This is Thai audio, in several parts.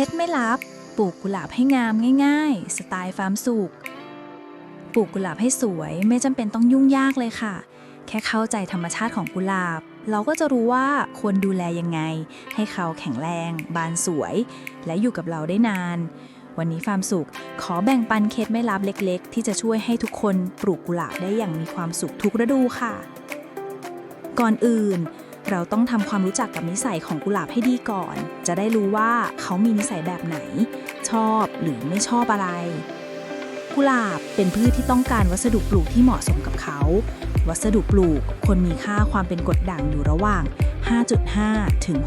ล็ดไม่ลับ ปลูกกุหลาบให้งามง่าย ๆ สไตล์ฟาร์มสุขปลูกกุหลาบให้สวยไม่จำเป็นต้องยุ่งยากเลยค่ะ แค่เข้าใจธรรมชาติของกุหลาบ เราก็จะรู้ว่าควรดูแลยังไง ให้เขาแข็งแรง บานสวย และอยู่กับเราได้นาน วันนี้ฟาร์มสุขขอแบ่งปันเคล็ดไม่ลับเล็ก ๆ ที่จะช่วยให้ทุกคนปลูกกุหลาบได้อย่างมีความสุขทุกฤดูค่ะ ก่อนอื่น เราต้องทำความรู้จักกับนิสัยของกุหลาบให้ดีก่อน จะได้รู้ว่าเขามีนิสัยแบบไหน ชอบหรือไม่ชอบอะไร กุหลาบเป็นพืชที่ต้องการวัสดุปลูกที่เหมาะสมกับเขา วัสดุปลูกควรมีค่าความเป็นกรดด่างอยู่ระหว่าง 5.5 ถึง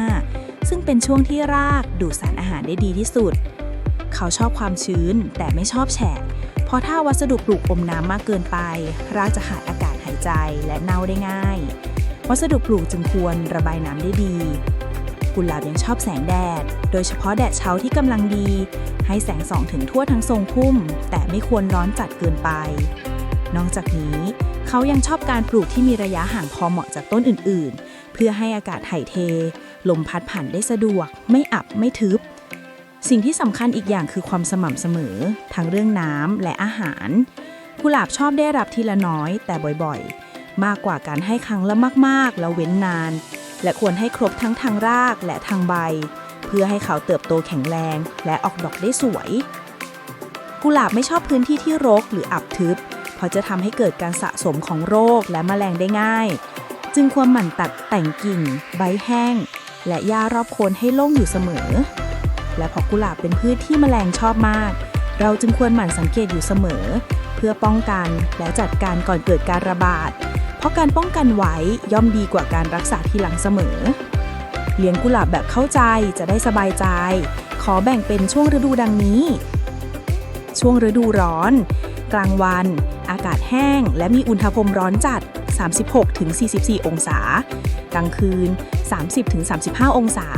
6.5 ซึ่งเป็นช่วงที่รากดูดสารอาหารได้ดีที่สุด เขาชอบความชื้นแต่ไม่ชอบแฉะ เพราะถ้าวัสดุปลูกอมน้ำมากเกินไป รากจะขาดอากาศหายใจและเน่าได้ง่าย วัสดุปลูกจึงควรระบายน้ำได้ดี กุหลาบยังชอบแสงแดด โดยเฉพาะแดดเช้าที่กำลังดี ให้แสงส่องถึงทั่วทั้งทรงพุ่ม แต่ไม่ควรร้อนจัดเกินไป นอกจากนี้ เขายังชอบการปลูกที่มีระยะห่างพอเหมาะจากต้นอื่น ๆ เพื่อให้อากาศถ่ายเท ลมพัดผ่านได้สะดวก ไม่อับไม่ทึบสิ่งที่สำคัญอีกอย่างคือความสม่ำเสมอ ทั้งเรื่องน้ำและอาหาร กุหลาบชอบได้รับทีละน้อยแต่บ่อยๆ มากกว่าการให้ครั้งละมากๆ แล้วเว้นนาน และควรให้ครบทั้งทางรากและทางใบ เพื่อให้เขาเติบโตแข็งแรงและออกดอกได้สวย กุหลาบไม่ชอบพื้นที่ที่รกหรืออับทึบ เพราะจะทำให้เกิดการสะสมของโรคและแมลงได้ง่าย จึงควรหมั่นตัดแต่งกิ่ง ใบแห้ง และหญ้ารอบโคนให้โล่งอยู่เสมอ และเพราะกุหลาบเป็นพืชที่แมลงชอบมาก เราจึงควรหมั่นสังเกตอยู่เสมอ เพื่อป้องกันและจัดการก่อนเกิดการระบาด เพราะการป้องกันไว้ย่อมดีกว่าการรักษาทีหลังเสมอ เลี้ยงกุหลาบแบบเข้าใจจะได้สบายใจ ขอแบ่งเป็นช่วงฤดูดังนี้ ช่วงฤดูร้อน กลางวัน อากาศแห้ง และมีอุณหภูมิร้อนจัด 36-44 องศา กลางคืน 30-35 องศา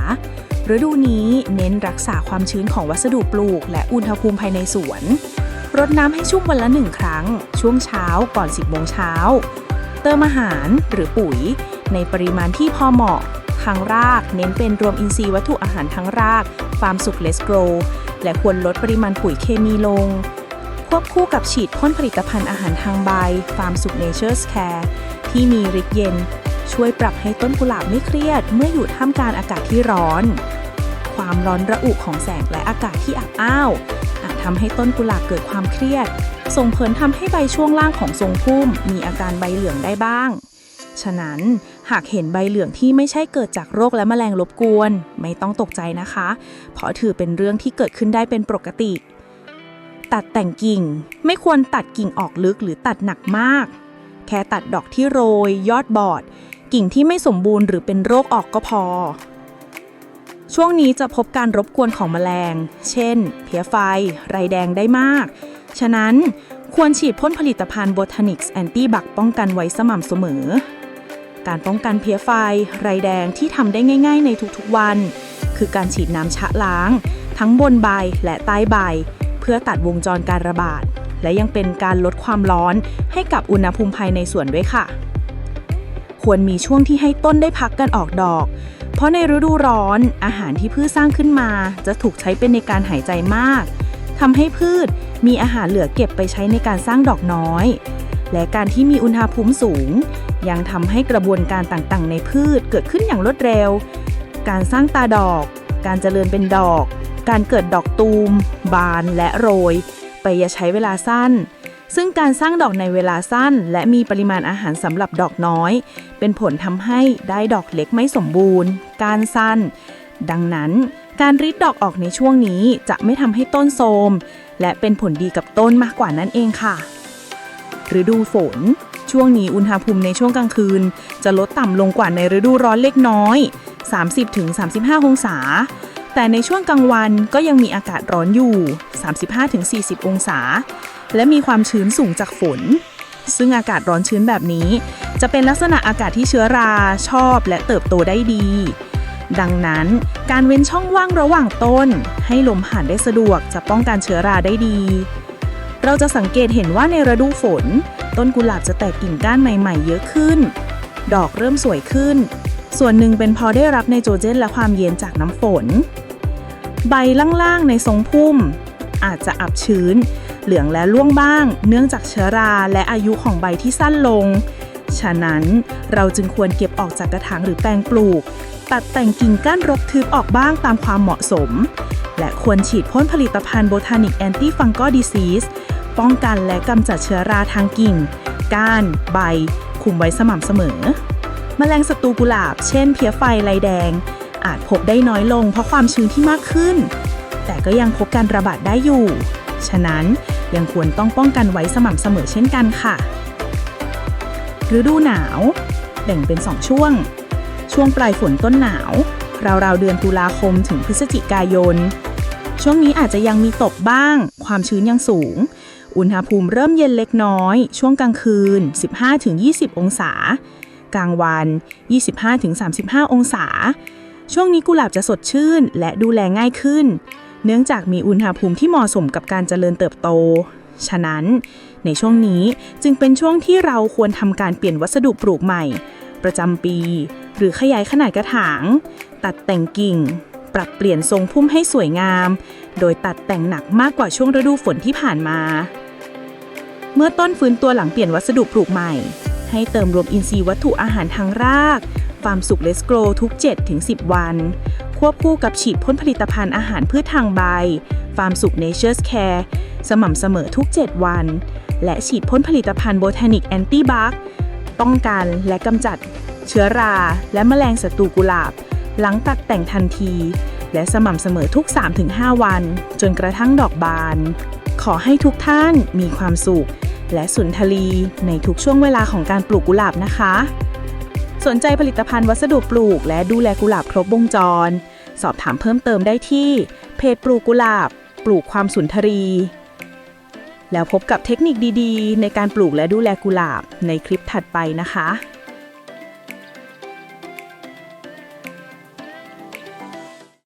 ฤดูนี้เน้นรักษาความชื้นของวัสดุปลูก และอุณหภูมิภายในสวน รดน้ำให้ชุ่มวันละหนึ่งครั้ง ช่วงเช้าก่อน 10โมงเช้า เติมอาหาร หรือปุ๋ย ในปริมาณที่พอเหมาะทางราก เน้นเป็นรวมอินทรีย์วัตถุอาหารทั้งราก ฟาร์มสุกเลสโกรและควรลดปริมาณปุ๋ยเคมีลง ควบคู่กับฉีดพ่นผลิตภัณฑ์อาหารทางใบ ฟาร์มสุกเนเจอร์สแคร์ที่มีฤทธิ์เย็น ช่วยปรับให้ต้นกุหลาบไม่เครียด เมื่ออยู่ท่ามกลางอากาศที่ร้อน ความร้อนระอุของแสงและอากาศที่อับอ้าว ทำให้ต้นกุหลาบเกิดความเครียด ส่งผลทำให้ใบช่วงล่างของทรงพุ่มมีอาการใบเหลืองได้บ้าง ฉะนั้นหากเห็นใบเหลืองที่ไม่ใช่เกิดจากโรคและแมลงรบกวน ไม่ต้องตกใจนะคะ เพราะถือเป็นเรื่องที่เกิดขึ้นได้เป็นปกติ ตัดแต่งกิ่ง ไม่ควรตัดกิ่งออกลึกหรือตัดหนักมาก แค่ตัดดอกที่โรย ยอดบอด กิ่งที่ไม่สมบูรณ์หรือเป็นโรคออกก็พอ ช่วงนี้จะพบการรบกวนของแมลง เช่น เพี้ยไฟ ไรแดงได้มาก ฉะนั้นควรฉีดพ่นผลิตภัณฑ์ Botanics Anti Bug ป้องกันไว้สม่ำเสมอ การป้องกันเพี้ยไฟ ไรแดงที่ทำได้ง่าย ๆ ในทุกๆวัน คือการฉีดน้ำชะล้าง ทั้งบนใบและใต้ใบ เพื่อตัดวงจรการระบาด และยังเป็นการลดความร้อนให้กับอุณหภูมิภายในสวนด้วยค่ะ ควรมีช่วงที่ให้ต้นได้พักกันออกดอก เพราะในฤดูร้อนอาหารที่พืชสร้างขึ้นมา จะถูกใช้เป็นในการหายใจมากทำให้พืชมีอาหารเหลือเก็บไปใช้ในการสร้างดอกน้อย และการที่มีอุณหภูมิสูง ยังทำให้กระบวนการต่างๆ ในพืชเกิดขึ้นอย่างรวดเร็ว การสร้างตาดอก การเจริญเป็นดอก การเกิดดอกตูม บานและโรย ไปอย่าใช้เวลาสั้น ซึ่งการสร้างดอกในเวลาสั้น และมีปริมาณอาหารสำหรับดอกน้อย เป็นผลทำให้ได้ดอกเล็กไม่สมบูรณ์ การสั้น ดังนั้น การริดดอกออกในช่วงนี้จะไม่ทำให้ต้นโทรมและเป็นผลดีกับต้นมากกว่านั้นเองค่ะฤดูฝน ช่วงนี้อุณหภูมิในช่วงกลางคืน จะลดต่ำลงกว่าในฤดูร้อนเล็กน้อย 30-35 องศา แต่ในช่วงกลางวันก็ยังมีอากาศร้อนอยู่ 35-40 องศา และมีความชื้นสูงจากฝน ซึ่งอากาศร้อนชื้นแบบนี้ จะเป็นลักษณะอากาศที่เชื้อราชอบและเติบโตได้ดี ดังนั้นการเว้นช่องว่างระหว่างต้น ให้ลมผ่านได้สะดวกจะป้องกันเชื้อราได้ดี เราจะสังเกตเห็นว่าในฤดูฝน ต้นกุหลาบจะแตกกิ่งก้านใหม่ ๆ เยอะขึ้น ดอกเริ่มสวยขึ้นส่วนหนึ่งเป็นเพอได้รับไนโตรเจนและความเย็นจากน้ำฝน ใบล่างๆในทรงพุ่ม อาจจะอับชื้น เหลืองและร่วงบ้าง เนื่องจากเชื้อราและอายุของใบที่สั้นลง ฉะนั้นเราจึงควรเก็บออกจากกระถางหรือแปลงปลูก ตัดแต่งกิ่งก้านรกทึบออกบ้างตามความเหมาะสม และควรฉีดพ่นผลิตภัณฑ์ Botanic Anti Fungal Disease ป้องกันและกำจัดเชื้อราทางกิ่ง ก้าน ใบ คุมไว้สม่ำเสมอ แมลงศัตรูกุหลาบ เช่น เพี้ยไฟลายแดง อาจพบได้น้อยลงเพราะความชื้นที่มากขึ้น แต่ก็ยังพบการระบาดได้อยู่ ฉะนั้นยังควรต้องป้องกันไว้สม่ำเสมอเช่นกันค่ะฤดูหนาว แบ่งเป็น 2 ช่วง ช่วงปลายฝนต้นหนาว ราวๆเดือนตุลาคมถึงพฤศจิกายน ช่วงนี้อาจจะยังมีตกบ้าง ความชื้นยังสูง อุณหภูมิเริ่มเย็นเล็กน้อย ช่วงกลางคืน 15-20 องศา กลางวัน 25-35 องศา ช่วงนี้กุหลาบจะสดชื่น และดูแลง่ายขึ้น เนื่องจากมีอุณหภูมิที่เหมาะสมกับการเจริญเติบโต ฉะนั้น ในช่วงนี้จึงเป็นช่วงที่เราควรทำการเปลี่ยนวัสดุปลูกใหม่ ประจำปี หรือขยายขนาดกระถาง ตัดแต่งกิ่ง ปรับเปลี่ยนทรงพุ่มให้สวยงาม โดยตัดแต่งหนักมากกว่าช่วงฤดูฝนที่ผ่านมา เมื่อต้นฟื้นตัวหลังเปลี่ยนวัสดุปลูกใหม่ ให้เติมรวมอินทรีย์วัตถุอาหารทางราก ฟาร์มสุกเลสโกรทุก 7-10 วัน ควบคู่กับฉีดพ่นผลิตภัณฑ์อาหารพืชทางใบ ฟาร์มสุก Nature's Care สม่ำเสมอทุก 7 วัน และฉีดพ่นผลิตภัณฑ์ Botanic Anti Bug ป้องกันและกำจัดเชื้อรา และแมลงศัตรูกุหลาบ หลังตัดแต่งทันที และสม่ำเสมอทุก 3-5 วัน จนกระทั่งดอกบาน ขอให้ทุกท่านมีความสุข และสุนทรีในทุกช่วงเวลาของการปลูกกุหลาบนะคะ สนใจผลิตภัณฑ์วัสดุปลูก และดูแลกุหลาบครบวงจร สอบถามเพิ่มเติมได้ที่ เพจปลูกกุหลาบ ปลูกความสุนทรี แล้วพบกับเทคนิคดีๆ ในการปลูกและดูแลกุหลาบในคลิปถัดไปนะคะ